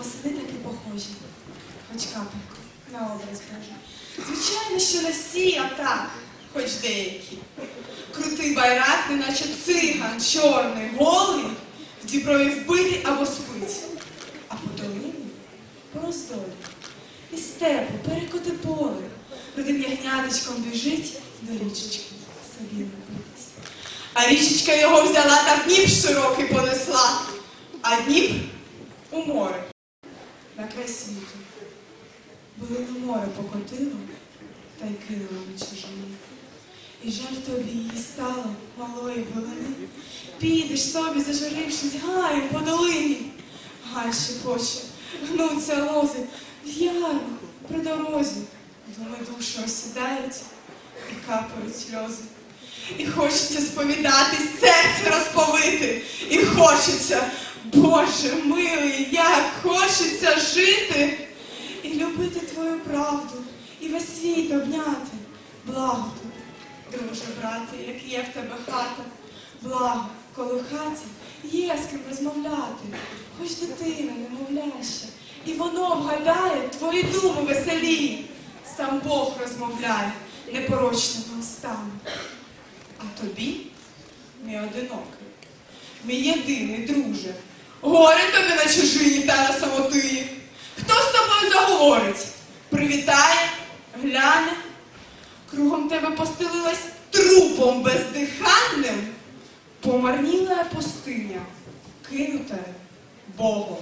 восени так і похожі. Хоч капельку на образ Божий. Звичайно, що не всі, а так, хоч деякі. Крутий байрак, неначе циган, чорний, голий, в діброві вбитий або спить. А по долині по роздолі. І степу, перекоти поле, родим ягняточком біжить до річечки собі напитись. А річечка його взяла та в Дніп широкий понесла, а Дніп у море на край світу. Билину море покотило та й кинуло на чужині. І жаль тобі її стало, малої билини. Підеш собі, зажурившись, гаєм по долині. Гай ще хоче, гнуться лози, в яру при дорозі. Думи душу осідають і капають сльози. І хочеться сповідатись, серце розповити. І хочеться, Боже милий, хочеться жити і любити твою правду, і весь світ обняти. Благо друже, брате, як є в тебе хата. Благо, коли в хаті є з ким розмовляти, хоч дитина немовляща, і воно вгадає твої думи веселі. Сам Бог розмовляє непорочними устами. А тобі, мій одинокий, мій єдиний друже, горе тобі на чужині та на самотині. Хто з тобою заговорить? Привітає, гляне. Кругом тебе постелилась трупом бездиханним, помарніла пустиня, кинута Богом.